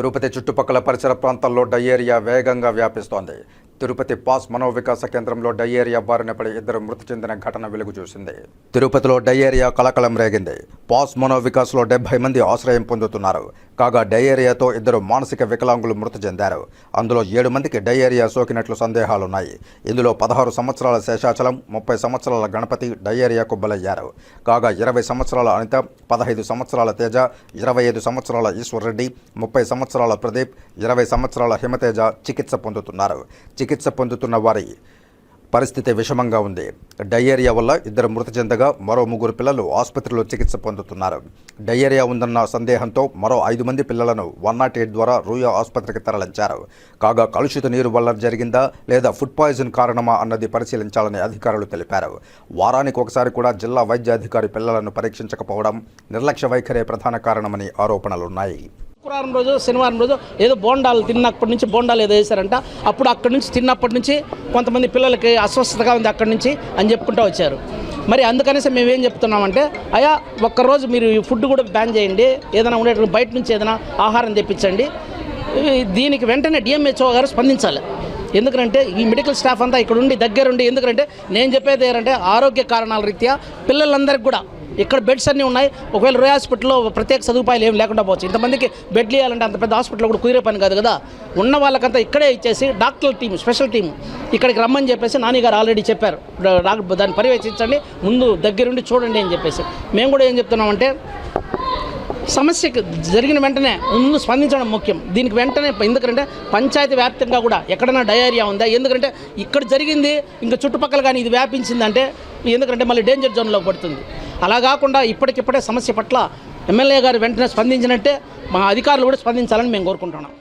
తిరుపతి చుట్టుపక్కల పరిసర ప్రాంతాల్లో డయేరియా వేగంగా వ్యాపిస్తోంది. తిరుపతి పాస్ మనోవికాస కేంద్రంలో డయేరియా బారిన పడి ఇద్దరు మృతి చెందిన ఘటన వెలుగు చూసింది. తిరుపతిలో డయేరియా కలకలం రేగింది. పాస్ మనోవికాస్లో డెబ్బై మంది ఆశ్రయం పొందుతున్నారు. కాగా డయేరియాతో ఇద్దరు మానసిక వికలాంగులు మృతి చెందారు. అందులో ఏడు మందికి డయేరియా సోకినట్లు సందేహాలున్నాయి. ఇందులో పదహారు సంవత్సరాల శేషాచలం ముప్పై సంవత్సరాల గణపతి డయేరియాకు బలయ్యారు. కాగా ఇరవై సంవత్సరాల అనిత పదహైదు సంవత్సరాల తేజ ఇరవై ఐదు సంవత్సరాల ఈశ్వర్రెడ్డి ముప్పై సంవత్సరాల ప్రదీప్ ఇరవై సంవత్సరాల హిమతేజ చికిత్స పొందుతున్నారు. చికిత్స పొందుతున్న వారి పరిస్థితి విషమంగా ఉంది. డయేరియా వల్ల ఇద్దరు మృతి చెందగా మరో ముగ్గురు పిల్లలు ఆసుపత్రిలో చికిత్స పొందుతున్నారు. డయేరియా ఉందన్న సందేహంతో మరో ఐదు మంది పిల్లలను వన్ నాట్ ఎయిట్ ద్వారా రూయా ఆసుపత్రికి తరలించారు. కాగా కలుషిత నీరు వల్ల జరిగిందా లేదా ఫుడ్ పాయిజన్ కారణమా అన్నది పరిశీలించాలని అధికారులు తెలిపారు. వారానికి ఒకసారి కూడా జిల్లా వైద్యాధికారి పిల్లలను పరీక్షించకపోవడం నిర్లక్ష్య వైఖరే ప్రధాన కారణమని ఆరోపణలున్నాయి. శుక్రవారం రోజు శనివారం రోజు ఏదో బోండాలు తిన్నప్పటి నుంచి బోండాలు ఏదో వేశారంట. అప్పుడు అక్కడి నుంచి తిన్నప్పటి నుంచి కొంతమంది పిల్లలకి అస్వస్థతగా ఉంది అక్కడి నుంచి అని చెప్పుకుంటూ వచ్చారు. మరి అందుకనేసి మేము ఏం చెప్తున్నామంటే అయ్యా ఒక్కరోజు మీరు ఈ ఫుడ్ కూడా బ్యాన్ చేయండి. ఏదైనా ఉండేటువంటి బయట నుంచి ఏదైనా ఆహారం తెప్పించండి. దీనికి వెంటనే డిఎంహెచ్ఓ గారు స్పందించాలి. ఎందుకంటే ఈ మెడికల్ స్టాఫ్ అంతా ఇక్కడ ఉండి దగ్గరుండి ఎందుకంటే నేను చెప్పేది ఏంటంటే ఆరోగ్య కారణాల రీత్యా పిల్లలందరికీ కూడా ఇక్కడ బెడ్స్ అన్నీ ఉన్నాయి. ఒకవేళ రోయ్ హాస్పిటల్లో ప్రత్యేక సదుపాయాలు ఏం లేకుండా పోవచ్చు. ఇంతమందికి బెడ్లు ఇవ్వాలంటే అంత పెద్ద హాస్పిటల్ కూడా కుదిరే పని కాదు కదా. ఉన్న వాళ్ళకంతా ఇక్కడే ఇచ్చేసి డాక్టర్ టీం స్పెషల్ టీం ఇక్కడికి రమ్మని చెప్పేసి నాని గారు ఆల్రెడీ చెప్పారు. డాక్టర్ దాన్ని పర్యవేక్షించండి. ముందు దగ్గరుండి చూడండి అని చెప్పేసి. మేము కూడా ఏం చెప్తున్నామంటే సమస్యకు జరిగిన వెంటనే ముందు స్పందించడం ముఖ్యం. దీనికి వెంటనే ఎందుకంటే పంచాయతీ వ్యాప్తంగా కూడా ఎక్కడైనా డయేరియా ఉందా? ఎందుకంటే ఇక్కడ జరిగింది ఇంకా చుట్టుపక్కల కానీ ఇది వ్యాపించిందంటే ఎందుకంటే మళ్ళీ డేంజర్ జోన్లోకి పడుతుంది. అలా కాకుండా ఇప్పటికిప్పుడే సమస్య పట్ల ఎమ్మెల్యే గారు వెంటనే స్పందించినట్టే మా అధికారులు కూడా స్పందించాలని మేము కోరుకుంటున్నాం.